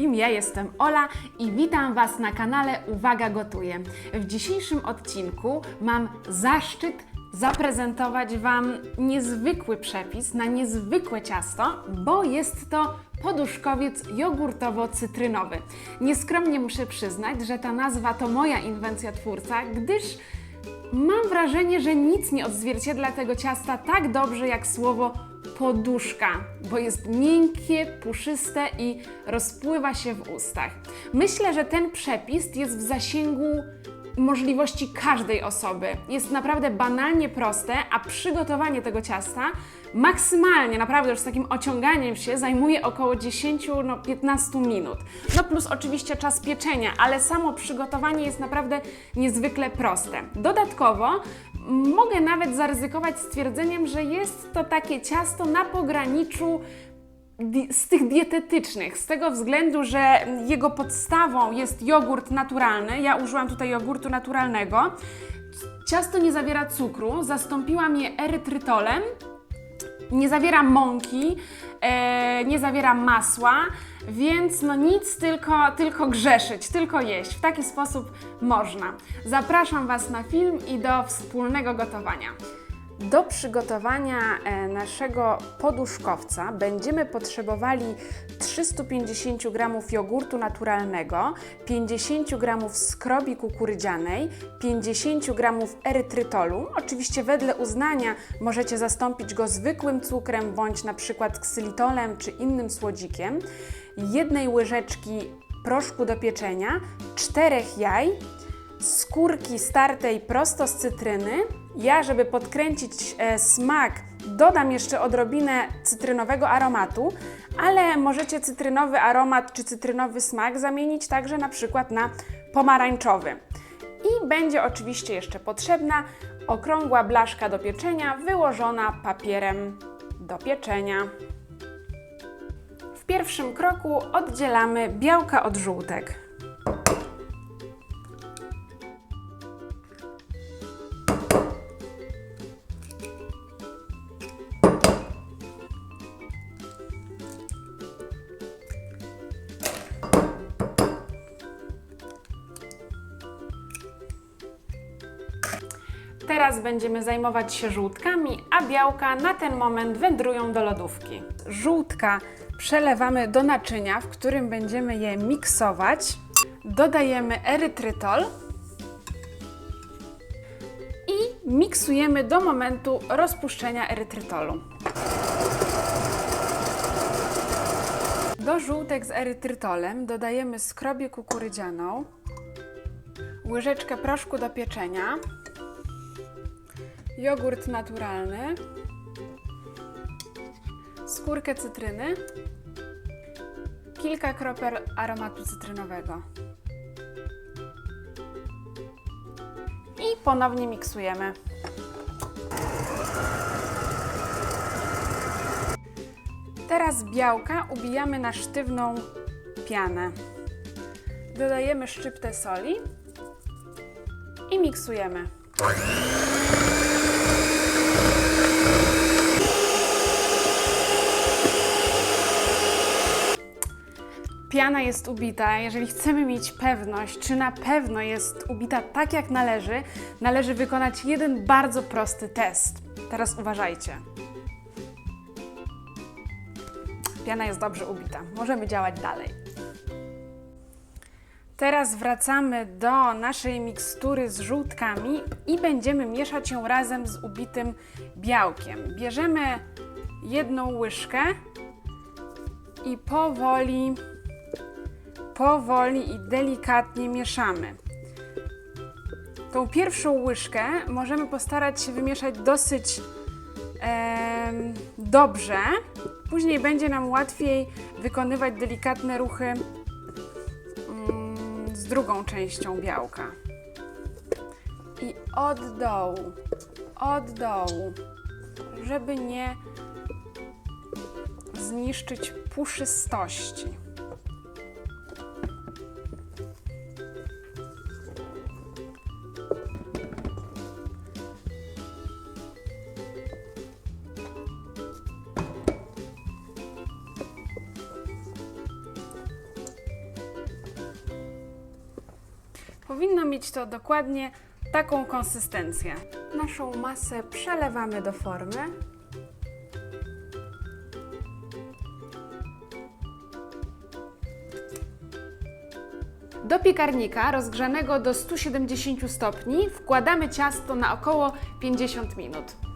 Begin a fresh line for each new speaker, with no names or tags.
wszystkim, ja jestem Ola i witam Was na kanale Uwaga Gotuję. W dzisiejszym odcinku mam zaszczyt zaprezentować Wam niezwykły przepis na niezwykłe ciasto, bo jest to poduszkowiec jogurtowo-cytrynowy. Nieskromnie muszę przyznać, że ta nazwa to moja inwencja twórca, gdyż Mam wrażenie, że nic nie odzwierciedla tego ciasta tak dobrze jak słowo poduszka, bo jest miękkie, puszyste i rozpływa się w ustach. Myślę, że ten przepis jest w zasięgu możliwości każdej osoby. Jest naprawdę banalnie proste, a przygotowanie tego ciasta maksymalnie, naprawdę już z takim ociąganiem się, zajmuje około 10-15 no, 15 minut. No plus oczywiście czas pieczenia, ale samo przygotowanie jest naprawdę niezwykle proste. Dodatkowo mogę nawet zaryzykować stwierdzeniem, że jest to takie ciasto na pograniczu z tych dietetycznych, z tego względu, że jego podstawą jest jogurt naturalny. Ja użyłam tutaj jogurtu naturalnego. Ciasto nie zawiera cukru, zastąpiłam je erytrytolem. Nie zawiera mąki, e, nie zawiera masła, więc no nic, tylko, tylko grzeszyć, tylko jeść. W taki sposób można. Zapraszam Was na film i do wspólnego gotowania. Do przygotowania e, naszego poduszkowca będziemy potrzebowali 350 g jogurtu naturalnego, 50 g skrobi kukurydzianej, 50 g erytrytolu. Oczywiście wedle uznania możecie zastąpić go zwykłym cukrem bądź na przykład ksylitolem czy innym słodzikiem, jednej łyżeczki proszku do pieczenia, czterech jaj, skórki startej prosto z cytryny. Ja, żeby podkręcić e, smak, dodam jeszcze odrobinę cytrynowego aromatu, ale możecie cytrynowy aromat czy cytrynowy smak zamienić także na przykład na pomarańczowy. I będzie oczywiście jeszcze potrzebna okrągła blaszka do pieczenia, wyłożona papierem do pieczenia. W pierwszym kroku oddzielamy białka od żółtek. Teraz będziemy zajmować się żółtkami, a białka na ten moment wędrują do lodówki. Żółtka przelewamy do naczynia, w którym będziemy je miksować. Dodajemy erytrytol i miksujemy do momentu rozpuszczenia erytrytolu. Do żółtek z erytrytolem dodajemy skrobię kukurydzianą, łyżeczkę proszku do pieczenia, jogurt naturalny, skórkę cytryny, kilka kropel aromatu cytrynowego. I ponownie miksujemy. Teraz białka ubijamy na sztywną pianę. Dodajemy szczyptę soli i miksujemy. Piana jest ubita. Jeżeli chcemy mieć pewność, czy na pewno jest ubita tak jak należy, należy wykonać jeden bardzo prosty test. Teraz uważajcie. Piana jest dobrze ubita. Możemy działać dalej. Teraz wracamy do naszej mikstury z żółtkami i będziemy mieszać ją razem z ubitym białkiem. Bierzemy jedną łyżkę i powoli, powoli i delikatnie mieszamy. Tą pierwszą łyżkę możemy postarać się wymieszać dosyć em, dobrze. Później będzie nam łatwiej wykonywać delikatne ruchy mm, z drugą częścią białka. I od dołu, od dołu, żeby nie zniszczyć puszystości. Powinno mieć to dokładnie taką konsystencję. Naszą masę przelewamy do formy. Do piekarnika rozgrzanego do 170 stopni wkładamy ciasto na około 50 minut.